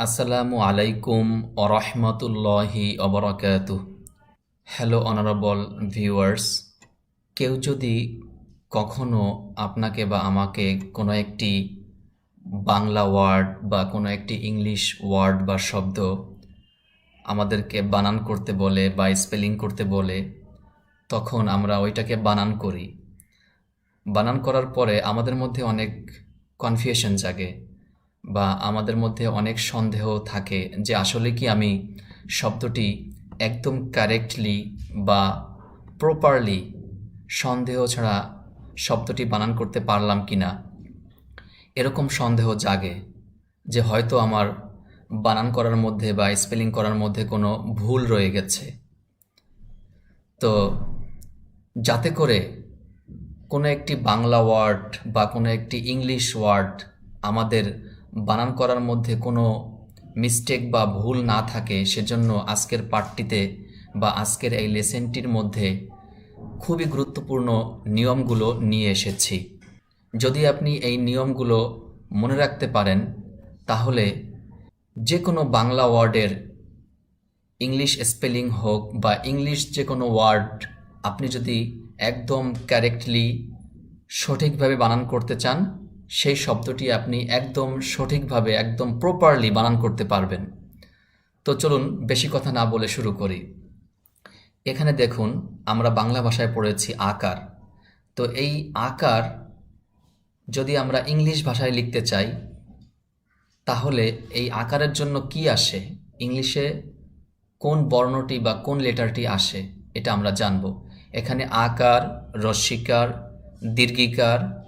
আসসালামু আলাইকুম ওরহমতুল্লাহি অবরাকাত হ্যালো অনারেবল ভিউয়ার্স কেউ যদি কখনো আপনাকে বা আমাকে কোনো একটি বাংলা ওয়ার্ড বা কোনো একটি ইংলিশ ওয়ার্ড বা শব্দ আমাদেরকে বানান করতে বলে বা স্পেলিং করতে বলে, তখন আমরা ওইটাকে বানান করি। বানান করার পরে আমাদের মধ্যে অনেক কনফিউশন জাগে। বা আমাদের মধ্যে অনেক সন্দেহ থাকে যে আসলে কি আমি শব্দটি একদম কারেক্টলি বা প্রপারলি সন্দেহ ছাড়া শব্দটি বানান করতে পারলাম কি না এরকম সন্দেহ জাগে যে হয়তো আমার বানান করার মধ্যে বা স্পেলিং করার মধ্যে কোনো ভুল রয়ে গেছে। তো যাতে করে কোনো একটি বাংলা ওয়ার্ড বা কোনো একটি ইংলিশ ওয়ার্ড আমাদের বানান করার মধ্যে কোনো মিস্টেক বা ভুল না থাকে, সেজন্য আজকের পাঠটিতে বা আজকের এই লেসেনটির মধ্যে খুবই গুরুত্বপূর্ণ নিয়মগুলো নিয়ে এসেছি। যদি আপনি এই নিয়মগুলো মনে রাখতে পারেন, তাহলে যে কোনো বাংলা ওয়ার্ডের ইংলিশ স্পেলিং হোক বা ইংলিশ যে কোনো ওয়ার্ড আপনি যদি একদম কারেক্টলি সঠিকভাবে বানান করতে চান সেই শব্দটি আপনি একদম সঠিকভাবে, একদম প্রপারলি বানান করতে পারবেন। তো চলুন বেশি কথা না বলে শুরু করি। এখানে দেখুন, আমরা বাংলা ভাষায় পড়েছি আকার। তো এই আকার যদি আমরা ইংলিশ ভাষায় লিখতে চাই, তাহলে এই আকারের জন্য কি আসে? ইংলিশে কোন বর্ণটি বা কোন লেটারটি আসে? এটা আমরা জানব। এখানে আকার রস্বীকার দীর্ঘিকার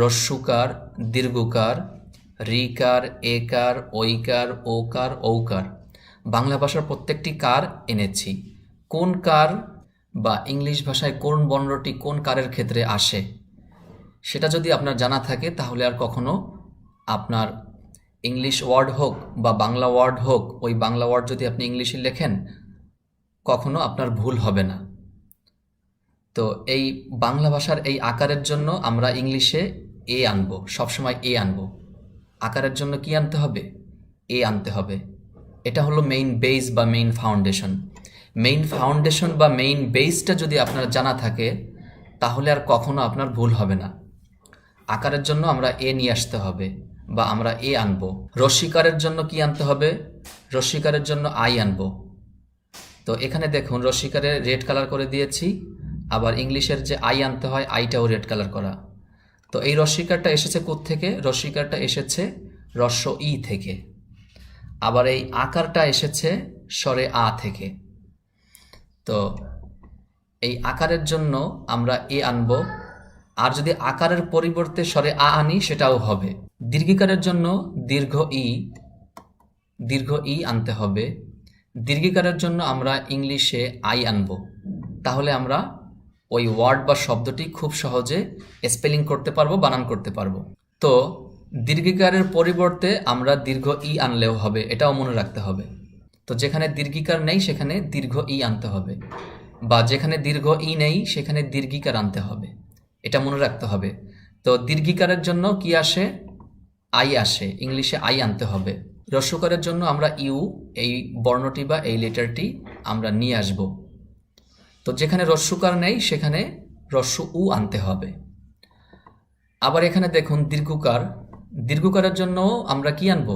রস্যুকার, দীর্ঘকার, রিকার, একার, ঐকার, ওকার, ঔকার। বাংলা ভাষার প্রত্যেকটি কার এনেছি। কোন কার বা ইংলিশ ভাষায় কোন বর্ণটি কোন কারের ক্ষেত্রে আসে, সেটা যদি আপনার জানা থাকে, তাহলে আর কখনো আপনার ইংলিশ ওয়ার্ড হোক বা বাংলা ওয়ার্ড হোক, ওই বাংলা ওয়ার্ড যদি আপনি ইংলিশে লেখেন, কখনো আপনার ভুল হবে না। তো এই বাংলা ভাষার এই আকারের জন্য আমরা ইংলিশে এ আনব, সবসময় এ আনব। আকারের জন্য কি আনতে হবে? এ আনতে হবে। এটা হলো মেইন বেস বা মেইন ফাউন্ডেশন মেইন ফাউন্ডেশন বা মেইন বেসটা যদি আপনার জানা থাকে, তাহলে আর কখনো আপনার ভুল হবে না। আকারের জন্য আমরা এ নিয়ে আসতে হবে বা আমরা এ আনব। রস্বীকারের জন্য কি আনতে হবে? রস্বীকারের জন্য আই আনব। তো এখানে দেখুন রস্বীকারে রেড কালার করে দিয়েছি, আবার ইংলিশের যে আই আনতে হয় আইটাও রেড কালার করা। তো এই রস্বীকারটা এসেছে থেকে রস্বীকারটা এসেছে রস্য ই থেকে। আবার এই আকারটা এসেছে স্বরে আ থেকে। তো এই আকারের জন্য আমরা এ আনব। আর যদি আকারের পরিবর্তে স্বরে আ আনি, সেটাও হবে। দীর্ঘিকারের জন্য দীর্ঘ ই দীর্ঘ ই আনতে হবে। দীর্ঘিকারের জন্য আমরা ইংলিশে আই আনব। তাহলে আমরা ওই ওয়ার্ড বা শব্দটি খুব সহজে স্পেলিং করতে পারব, বানান করতে পারব। তো, দীর্ঘিকারের পরিবর্তে আমরা দীর্ঘ ই আনলেও হবে, এটাও মনে রাখতে হবে। তো যেখানে দীর্ঘিকার নেই, সেখানে দীর্ঘ ই আনতে হবে। বা যেখানে দীর্ঘ ই নেই, সেখানে দীর্ঘিকার আনতে হবে। এটা মনে রাখতে হবে। তো দীর্ঘিকারের জন্য কি আসে? আই আসে। ইংলিশে আই আনতে হবে। রস্যকারের জন্য আমরা ইউ, এই বর্ণটি বা এই লেটারটি আমরা নিয়ে আসব। তো যেখানে রস্যকার নেই, সেখানে রস্য উ আনতে হবে। আবার এখানে দেখুন দীর্ঘকার। দীর্ঘকারের জন্য আমরা কি আনব?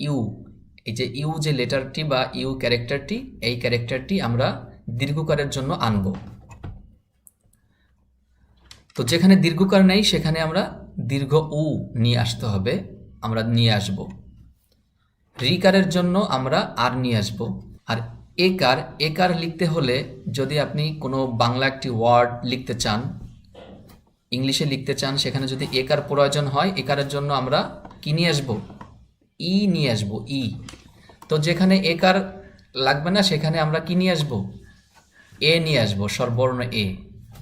ইউ। এই যে ইউ যে লেটারটি বা ইউ ক্যারেক্টারটি, এই ক্যারেক্টারটি আমরা দীর্ঘকারের জন্য আনব। তো যেখানে দীর্ঘকার নেই, সেখানে আমরা দীর্ঘ উ নিয়ে আসতে হবে। আমরা নিয়ে আসব। রিকারের জন্য আমরা আর নিয়ে আসব। আর একার একার লিখতে হলে যদি আপনি কোনো বাংলা একটি ওয়ার্ড লিখতে চান, ইংলিশে লিখতে চান, সেখানে যদি একার প্রয়োজন হয়, একারের জন্য আমরা কি নিয়ে আসব? ই নিয়ে আসব, ই। তো যেখানে একার লাগবে না, সেখানে আমরা কি নিয়ে আসব? এ নিয়ে আসব স্বরবর্ণ এ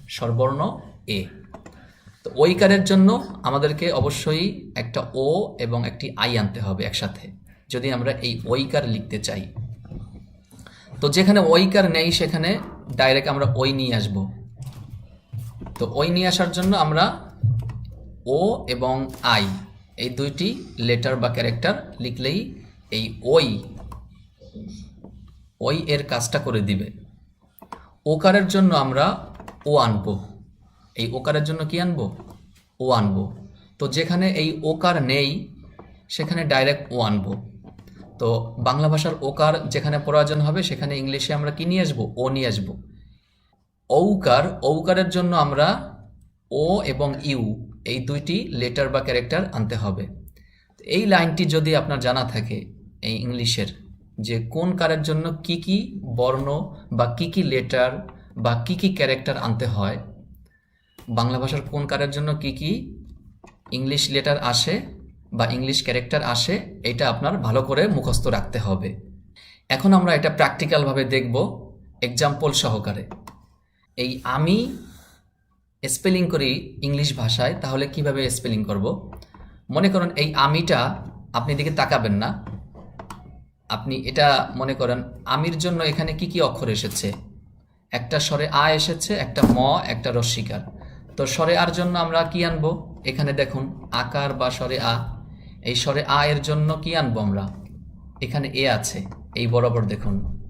স্বরবর্ণ এ। তো ওইকারের জন্য আমাদেরকে অবশ্যই একটা ও এবং একটি আই আনতে হবে একসাথে, যদি আমরা এই ওইকার লিখতে চাই। তো যেখানে ওইকার নেই, সেখানে ডাইরেক্ট আমরা ওই নিয়ে আসব। তো ওই নিয়ে আসার জন্য আমরা ও এবং আই, এই দুইটি লেটার বা ক্যারেক্টার লিখলেই এই ওই ওই এর কাজটা করে দিবে। ওকারের জন্য আমরা ও আনব। এই ওকারের জন্য কি আনব? ও আনব। তো যেখানে এই ওকার নেই, সেখানে ডাইরেক্ট ও আনব। তো বাংলা ভাষার ওকার যেখানে প্রয়োজন হবে, সেখানে ইংলিশে আমরা কি নিয়ে আসব? ও নিয়ে আসব। ঔকার, ঔকারের জন্য আমরা ও এবং ইউ, এই দুইটি লেটার বা ক্যারেক্টার আনতে হবে। এই লাইনটি যদি আপনার জানা থাকে এই ইংলিশের, যে কোন কারের জন্য কি কি বর্ণ বা কি কি লেটার বা কি কি ক্যারেক্টার আনতে হয়, বাংলা ভাষার কোন কারের জন্য কি কি ইংলিশ লেটার আসে বা ইংলিশ ক্যারেক্টার আসে, এটা আপনার ভালো করে মুখস্থ রাখতে হবে। এখন আমরা এটা প্র্যাকটিক্যালভাবে দেখব এক্সাম্পল সহকারে। এই আমি স্পেলিং করি ইংলিশ ভাষায়, তাহলে কীভাবে স্পেলিং করব? মনে করুন এই আমিটা আপনি দিকে তাকাবেন না। আপনি এটা মনে করেন, আমির জন্য এখানে কি কি অক্ষর এসেছে? একটা স্বরে আ এসেছে, একটা ম, একটা রস্বীকার তো স্বরে আর জন্য আমরা কি আনব? এখানে দেখুন, আকার বা স্বরে আ। এই স্বরে আ এর জন্য কি আনব আমরা? এখানে এ আছে, এই বরাবর দেখুন।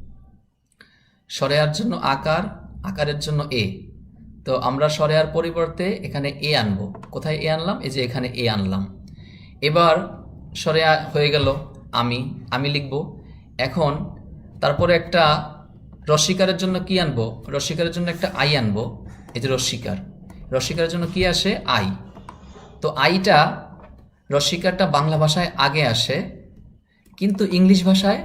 স্বরে আর জন্য আকার আকারের জন্য এ। তো আমরা স্বরে আর পরিবর্তে এখানে এ আনব। কোথায় এ আনলাম? এই যে এখানে এ আনলাম। এবার স্বরে হয়ে গেল আমি আমি লিখব। এখন তারপরে একটা রসিকারের জন্য কি আনব? রসিকারের জন্য একটা আই আনব। এই যে রসিকার। রসিকারের জন্য কি আসে? আই। তো আইটা রস্বীকারটা বাংলা ভাষায় আগে আসে, কিন্তু ইংলিশ ভাষায়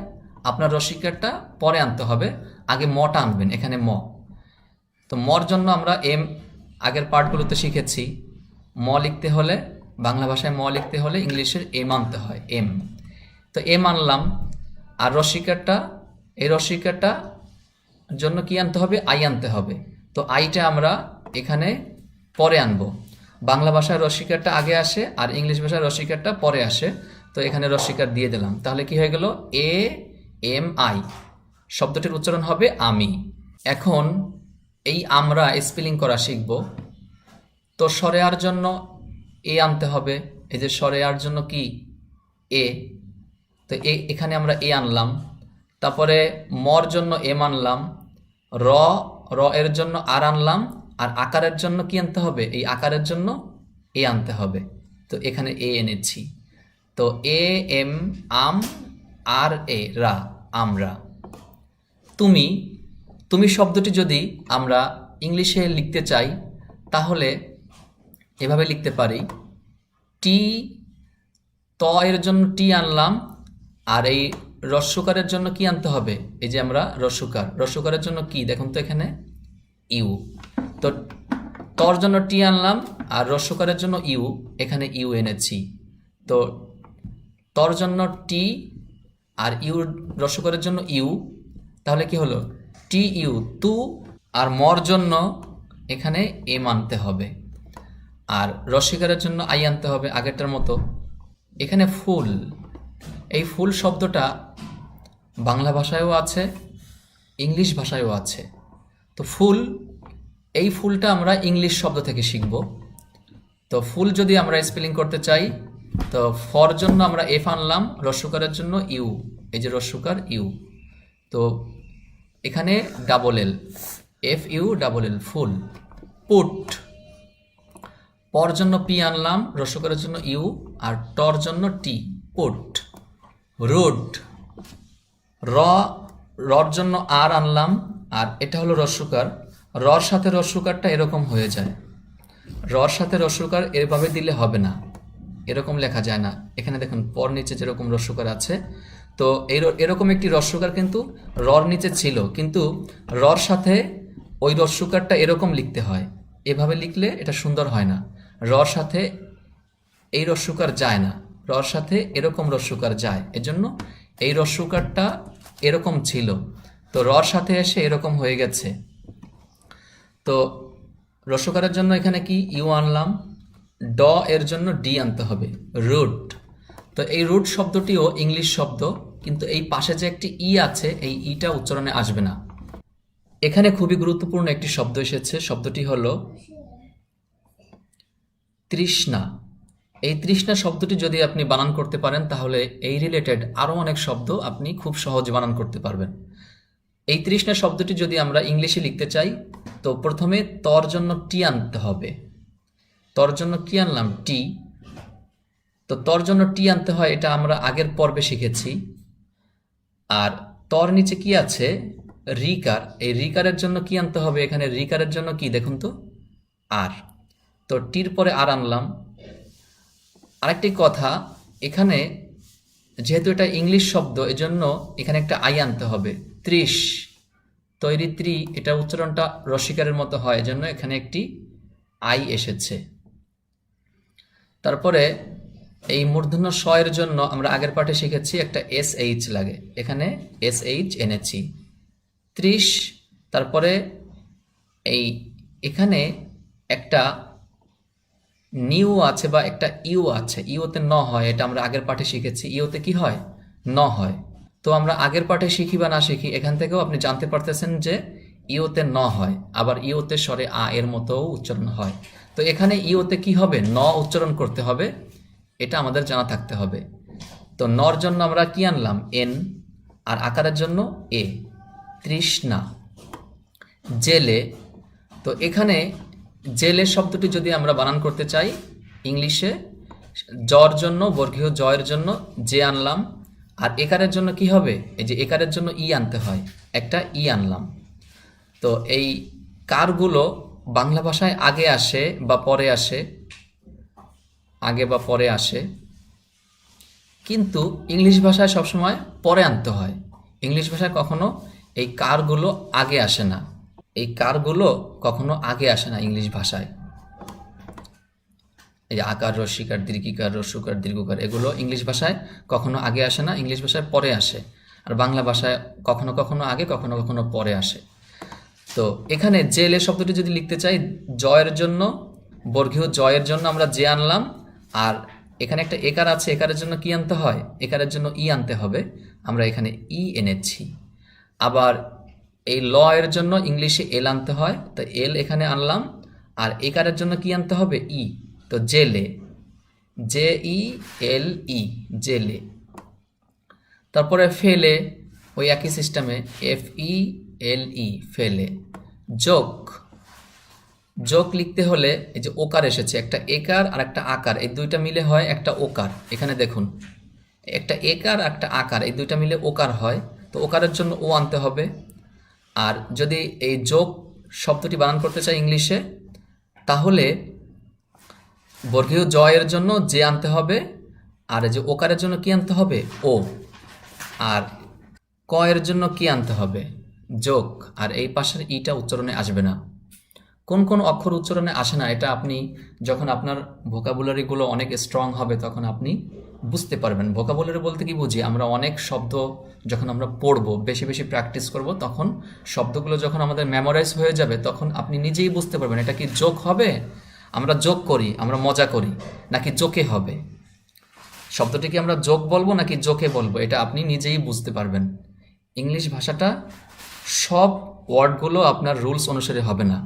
আপনার রসিকারটা পরে আনতে হবে, আগে মটা আনবেন, এখানে ম। তো মর জন্য আমরা এম আগের পার্টগুলোতে শিখেছি, ম লিখতে হলে, বাংলা ভাষায় ম লিখতে হলে ইংলিশের এম আনতে হয়, এম। তো এম আনলাম, আর রস্বীকারটা এই রসিকারটা জন্য কি আনতে হবে? আই আনতে হবে। তো আইটা আমরা এখানে পরে আনব। বাংলা ভাষায় রসিকারটা আগে আসে আর ইংলিশ ভাষার রসিকারটা পরে আসে। তো এখানে রস্বীকার দিয়ে দিলাম। তাহলে কি হয়ে গেল? A, M, I. শব্দটির উচ্চারণ হবে আমি। এখন এই আমরা স্পেলিং করা শিখব। তো স্বরে আর জন্য এ আনতে হবে। এই যে স্বরে আর জন্য কি? এ। তো এ, এখানে আমরা এ আনলাম। তারপরে মর জন্য এম আনলাম। র র এর জন্য আর আনলাম। আর আকারের জন্য কি আনতে হবে? এই আকারের জন্য এ আনতে হবে। তো এখানে এ এনেছি। তো এ এম আম, আর, এ, রা, আমরা। তুমি তুমি শব্দটি যদি আমরা ইংলিশে লিখতে চাই, তাহলে এভাবে লিখতে পারি। টি ত এর জন্য টি আনলাম, আর এই রস্যকারের জন্য কি আনতে হবে? এই যে আমরা রস্যকার রস্যকারের জন্য কি? দেখুন তো এখানে। ইউ। তো তর জন্য টি আনলাম আর রস্যকারের জন্য ইউ, এখানে ইউ এনেছি। তো তর জন্য টি আর ইউ রস্যকারের জন্য ইউ, তাহলে কি হলো? টি ইউ, তু আর মর জন্য এখানে এম আনতে হবে। আর রসিকারের জন্য আই আনতে হবে আগেরটার মতো। এখানে ফুল, এই ফুল শব্দটা বাংলা ভাষায়ও আছে, ইংলিশ ভাষায়ও আছে। তো ফুল এই ফুলটা আমরা ইংলিশ শব্দ থেকে শিখব। তো ফুল যদি আমরা স্পেলিং করতে চাই, তো ফর জন্য আমরা এফ আনলাম রস্যকারের জন্য ইউ এই যে রস্যকার ইউ তো এখানে double L F U double L full. Put পর জন্য পি আনলাম রসকারের জন্য ইউ আর টর জন্য টি পুট রুট র, রর জন্য আর আনলাম, আর এটা হলো রস্যকার রর সাথে রস্যকারটা এরকম হয়ে যায়। রর সাথে রস্যকার এভাবে দিলে হবে না। এরকম লেখা যায় না। এখানে দেখুন, পর নিচে যেরকম রস্যকার আছে, তো এই এরকম একটি রস্যকার কিন্তু রর নিচে ছিল। কিন্তু রর সাথে ওই রস্যকারটা এরকম লিখতে হয়। এভাবে লিখলে এটা সুন্দর হয় না। রর সাথে এই রস্যকার যায় না। রর সাথে এরকম রস্যকার যায়। এজন্য এই রস্যকারটা এরকম ছিল। তো রর সাথে এসে এরকম হয়ে গেছে। তো রস্যকারের জন্য এখানে কি? ইউ আনলাম। ড এর জন্য ডি আনতে হবে। রুট। তো এই রুট শব্দটিও ইংলিশ শব্দ, কিন্তু এই পাশে যে একটি ই আছে, এই ইটা উচ্চারণে আসবে না। এখানে খুবই গুরুত্বপূর্ণ একটি শব্দ এসেছে। শব্দটি হলো তৃষ্ণা। এই তৃষ্ণা শব্দটি যদি আপনি বানান করতে পারেন, তাহলে এই রিলেটেড আরও অনেক শব্দ আপনি খুব সহজে বানান করতে পারবেন। এই তৃষ্ণা শব্দটি যদি আমরা ইংলিশে লিখতে চাই, তো প্রথমে তর জন্য টি আনতে হবে। তর জন্য কি আনলাম? টি তো তর জন্য টি আনতে হয়, এটা আমরা আগের পর্বে শিখেছি। আর তর নিচে কি আছে? রিকার। এই রিকারের জন্য কি আনতে হবে? এখানে রিকারের জন্য কি? দেখুন তো। আর। তো টির পরে আর আনলাম। আরেকটি কথা, এখানে যেহেতু এটা ইংলিশ শব্দ, এজন্য এখানে একটা আই আনতে হবে। ত্রিশ। তৈরি ত্রি, এটা উচ্চারণটা রসিকারের মতো হয় জন্য এখানে একটি আই এসেছে। তারপরে এই মূর্ধন্য স এর জন্য আমরা আগের পাঠে শিখেছি একটা এস এইচ লাগে, এখানে এস এইচ এনেছি। ত্রিশ, তারপরে এই এখানে একটা নিউ আছে বা একটা ইউ আছে, ইউতে ন হয়, এটা আমরা আগের পাঠে শিখেছি, ইউতে কি হয়? ন হয়। তো আমরা আগের পাঠে শিখি বা না শিখি, এখান থেকেও আপনি জানতে পারতেছেন যে ইওতে ন হয়, আবার ইওতে স্বরে আ এর মতো উচ্চারণ হয়। তো এখানে ইওতে কি হবে? ন উচ্চারণ করতে হবে, এটা আমাদের জানা থাকতে হবে। তো নর জন্য আমরা কি আনলাম? এন, আর আকারের জন্য এ, তৃষ্ণা। জেলে, তো এখানে জেলে শব্দটি যদি আমরা বানান করতে চাই, ইংলিশে, জর জন্য, বর্গীয় জয়ের জন্য যে আনলাম আর একারের জন্য কি হবে? এই যে একারের জন্য ই আনতে হয়। একটা ই আনলাম। তো এই কারগুলো বাংলা ভাষায় আগে আসে বা পরে আসে। আগে বা পরে আসে। কিন্তু ইংলিশ ভাষায় সবসময় পরে আনতে হয়। ইংলিশ ভাষায় কখনো এই কারগুলো আগে আসে না। এই কারগুলো কখনো আগে আসে না ইংলিশ ভাষায়। এই আকার রসিকার দীর্ঘিকার রসুকার দীর্ঘকার এগুলো ইংলিশ ভাষায় কখনো আগে আসে না, ইংলিশ ভাষায় পরে আসে। আর বাংলা ভাষায় কখনো কখনো আগে, কখনো কখনো পরে আসে। তো এখানে জেলে শব্দটি যদি লিখতে চাই, জয়ের জন্য, বর্গীয় জয়ের জন্য আমরা যে আনলাম, আর এখানে একটা একার আছে, একারের জন্য কি আনতে হয়? একারের জন্য ই আনতে হবে। আমরা এখানে ই এনেছি। আবার এই ল এর জন্য ইংলিশে এল আনতে হয়, তো এল এখানে আনলাম, আর একারের জন্য কি আনতে হবে? ই। তো জেলে জে ই এল ই জেলে। তারপরে ফেলে, ওই একই সিস্টেমে এফ ই এল ই ফেলে। যোগ। যোগ লিখতে হলে এই যে ওকার এসেছে, একটা একার আর একটা আকার, এই দুইটা মিলে হয় একটা ওকার। এখানে দেখুন, একটা একার একটা আকার, এই দুইটা মিলে ওকার হয়, তো ওকারের জন্য ও আনতে হবে। আর যদি এই যোগ শব্দটি বানান করতে চাই ইংলিশে, তাহলে বর্গীয় জয়ের জন্য যে আনতে হবে, আর যে ওকারের জন্য কি আনতে হবে? ও। আর ক এর জন্য কি আনতে হবে? যোগ। আর এই পাশের ইটা উচ্চারণে আসবে না। কোন কোন অক্ষর উচ্চারণে আসে না, এটা আপনি যখন আপনার ভোকাবুলারিগুলো অনেক স্ট্রং হবে, তখন আপনি বুঝতে পারবেন। ভোকাবুলারি বলতে কি বুঝি? আমরা অনেক শব্দ যখন আমরা পড়ব, বেশি বেশি প্র্যাকটিস করব, তখন শব্দগুলো যখন আমাদের মেমোরাইজ হয়ে যাবে, তখন আপনি নিজেই বুঝতে পারবেন। এটা কি যোগ হবে? আমরা যোগ করি, আমরা মজা করি, নাকি জোকে হবে? শব্দটি কি আমরা যোগ বলব নাকি জোকে বলব, এটা আপনি নিজেই বুঝতে পারবেন। ইংলিশ ভাষাটা সব ওয়ার্ডগুলো আপনার রুলস অনুসারে হবে না।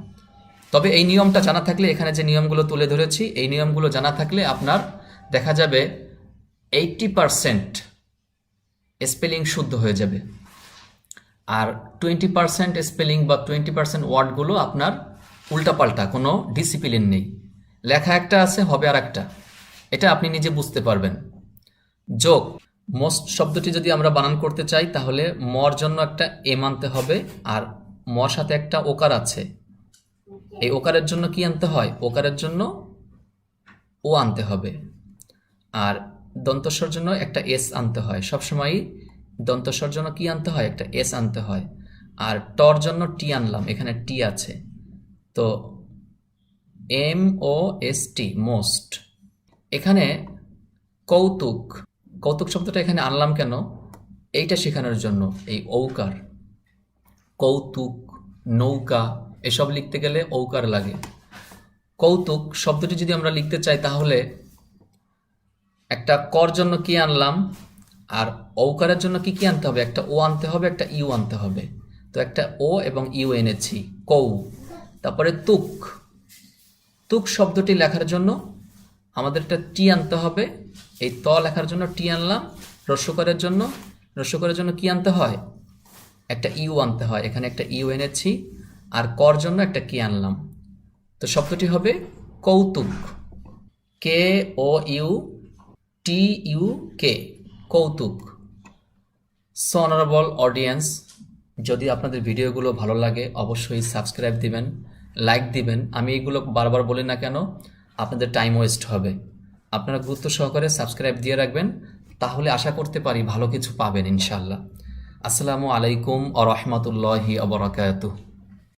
তবে এই নিয়মটা জানা থাকলে, এখানে যে নিয়মগুলো তুলে ধরেছি, এই নিয়মগুলো জানা থাকলে আপনার দেখা যাবে এইটটি পারসেন্ট স্পেলিং শুদ্ধ হয়ে যাবে। আর টোয়েন্টি পারসেন্ট স্পেলিং বা টোয়েন্টি পারসেন্ট ওয়ার্ডগুলো আপনার উল্টাপাল্টা, কোনো ডিসিপ্লিন নেই। লেখা একটা আছে, হবে আর একটা এটা আপনি নিজে বুঝতে পারবেন। যোগ মোস্ট শব্দটি যদি আমরা বানান করতে চাই, তাহলে মর জন্য একটা এম আনতে হবে, আর মর সাথে একটা ওকার আছে। এই ওকারের জন্য কি আনতে হয়? ওকারের জন্য ও আনতে হবে। আর দন্তস্বর জন্য একটা এস আনতে হয়। সবসময়ই দন্তস্বর জন্য কি আনতে হয়? একটা এস আনতে হয়। আর টর জন্য টি আনলাম, এখানে টি আছে। তো M O S T most এখানে কৌতুক। কৌতুক শব্দটা এখানে আনলাম কেন? এইটা শেখানোর জন্য, এই ঔকার। কৌতুক, নৌকা, এসব লিখতে গেলে ঔকার লাগে। কৌতুক শব্দটি যদি আমরা লিখতে চাই তাহলে একটা কর জন্য কি আনলাম? আর ঔকারের জন্য কি কি আনতে হবে? একটা ও আনতে হবে, একটা ইউ আনতে হবে। তো একটা ও এবং ইউ এনেছি, কৌ। তারপরে তুক। তুক শব্দটি লেখার জন্য আমাদের একটা টি আনতে হবে। এই ত লেখার জন্য টি আনলাম। রস্যকরের জন্য। রস্যকরের জন্য কি আনতে হয়? একটা ইউ আনতে হয়। এখানে একটা ইউ এনেছি। আর কর জন্য একটা কি আনলাম। তো শব্দটি হবে কৌতুক। K, O, U, T, U, K. কৌতুক। সো অনারেবল অডিয়েন্স যদি আপনাদের ভিডিওগুলো ভালো লাগে, অবশ্যই সাবস্ক্রাইব দিবেন। লাইক দিবেন। আমি এগুলো বারবার বলি না কেন, আপনাদের টাইম ওয়েস্ট হবে। আপনারা গুরুত্ব সহকারে সাবস্ক্রাইব দিয়ে রাখবেন, তাহলে আশা করতে পারি ভালো কিছু পাবেন ইনশাল্লাহ আসসালামু আলাইকুম আ রহমতুল্লাহি আবরাকাতুহ